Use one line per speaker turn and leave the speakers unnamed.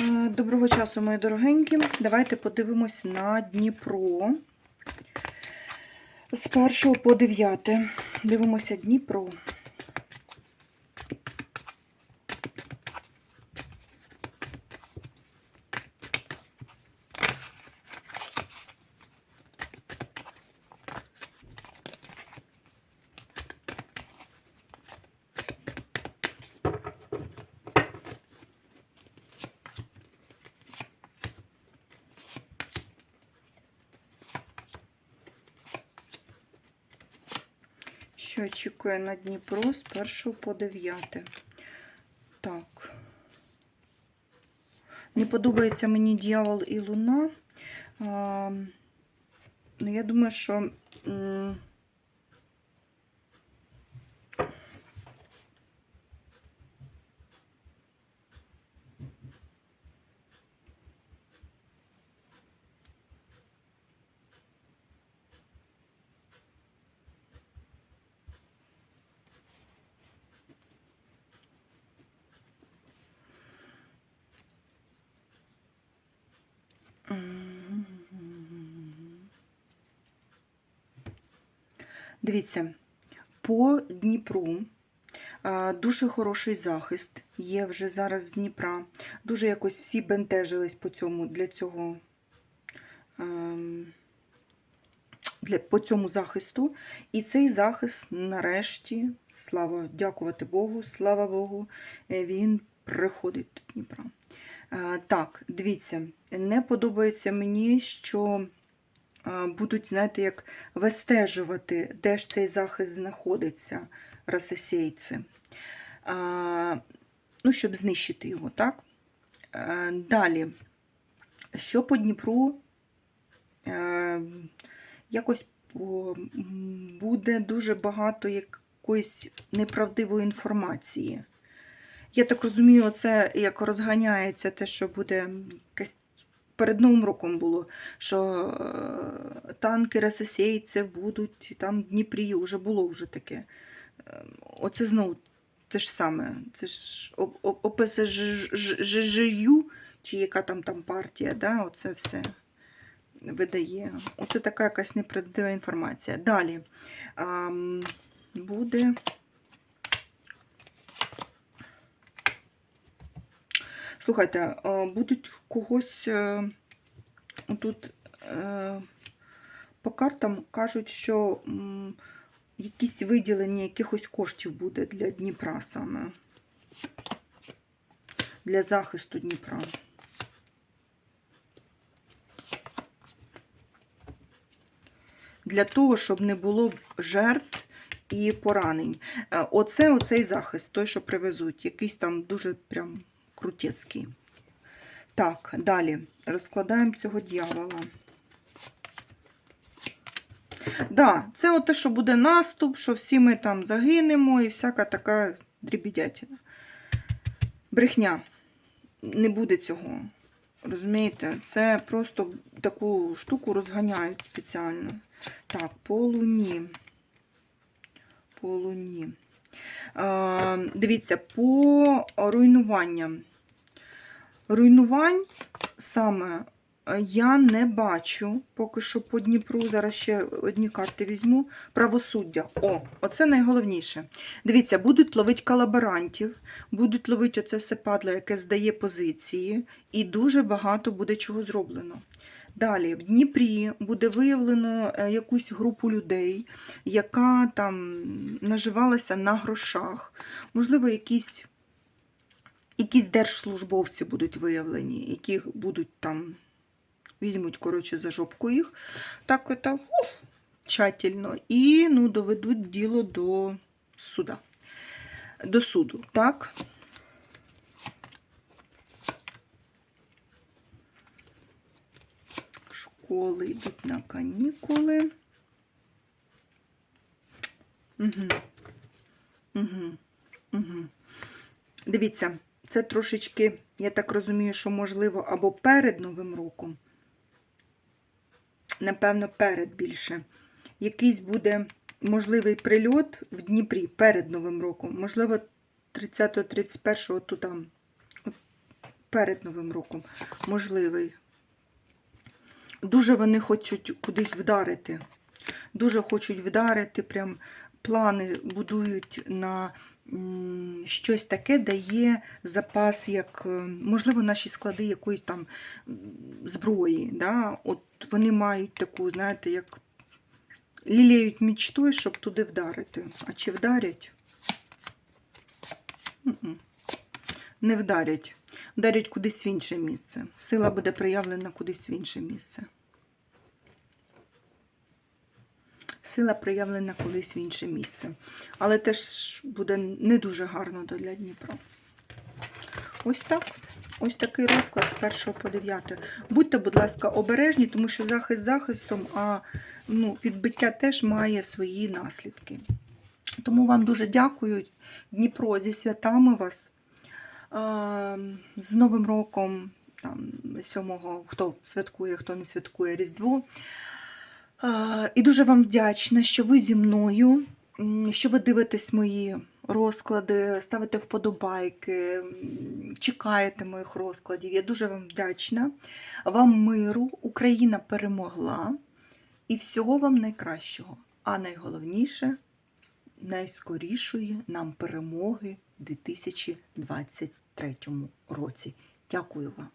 Е, Доброго часу, мої дорогенькі. Давайте подивимось на Дніпро. З 1 по 9. Дивимося Дніпро. Що очікує на Дніпро з 1 по 9. Так. Не подобається мені дьявол і луна. Ну, я думаю, що. Дивіться, по Дніпру дуже хороший захист є вже зараз з Дніпра. Дуже якось всі бентежились по цьому для цього. ем, Для, по цьому захисту. І цей захист, нарешті, слава дякувати Богу, слава Богу, е, він приходить до Дніпра. Е, Так, дивіться, не подобається мені, що е, будуть, знаєте, як вистежувати, де ж цей захист знаходиться, расосейці. А, Ну, щоб знищити його, так? Е, Далі, що по Дніпру, Е, якось буде дуже багато якоїсь неправдивої інформації. Я так розумію, це як розганяється те, що буде якась перед Новим роком було, що е, танки РССейців будуть там в Дніпрі, вже було вже таке. Е, Оце знову те ж саме. Це ж ОПСЖЮ, чи яка там там партія, да? оце все видає. Оце така якась неправдива інформація. Далі ам, буде. Слухайте, будуть когось е, тут е, по картам кажуть, що якісь виділення якихось коштів буде для Дніпра саме. Для захисту Дніпра. Для того, щоб не було жертв і поранень. Е, Оце оцей захист, той, що привезуть, якийсь там дуже прям крутецький. Так, далі розкладаємо цього дьявола. Да, це от те, що буде наступ, що всі ми там загинемо і всяка така дрібідятіна. Брехня. Не буде цього. Розумієте? Це просто таку штуку розганяють спеціально. Так, по луні. По луні. А, дивіться, по руйнуванням. Руйнувань саме е, я не бачу поки що по Дніпру. Зараз ще одні карти візьму. Правосуддя. О, оце найголовніше. Дивіться, будуть ловити колаборантів, будуть ловити оце все падло, яке здає позиції, і дуже багато буде чого зроблено. Далі, в Дніпрі буде виявлено е, якусь групу людей, яка там наживалася на грошах. Можливо, якісь якісь держслужбовці будуть виявлені, які будуть там, візьмуть, коротше, за жопку їх, так это, тщательно, і ну, доведуть діло до суда. До суду, так? Школи йдуть на канікули. Угу. Угу. Угу. Дивіться, це трошечки, я так розумію, що можливо або перед Новим роком, напевно, перед більше. Якийсь буде можливий прильот в Дніпрі перед Новим роком. Можливо, 30-31 тут там. Перед Новим роком можливий. Дуже вони хочуть кудись вдарити. Дуже хочуть вдарити, прям плани будують на щось таке, де є запас, як, е, можливо, наші склади якоїсь там зброї. Да? От вони мають таку, знаєте, як лілеють мічтою, щоб туди вдарити. А чи вдарять? Не вдарять. Вдарять кудись в інше місце. Сила буде проявлена кудись в інше місце. Сила проявлена колись в інше місце. Але теж буде не дуже гарно для Дніпра. Ось так. Ось такий розклад з 1 по 9. Будьте, будь ласка, обережні, тому що захист захистом, а ну, відбиття теж має свої наслідки. Тому вам дуже дякую. Дніпро зі святами вас. З Новим роком, там, 7-го, хто святкує, хто не святкує Різдво. І дуже вам вдячна, що ви зі мною, що ви дивитесь мої розклади, ставите вподобайки, чекаєте моїх розкладів. Я дуже вам вдячна. Вам миру, Україна перемогла і всього вам найкращого. А найголовніше найскорішої нам перемоги 2023 році. Дякую вам.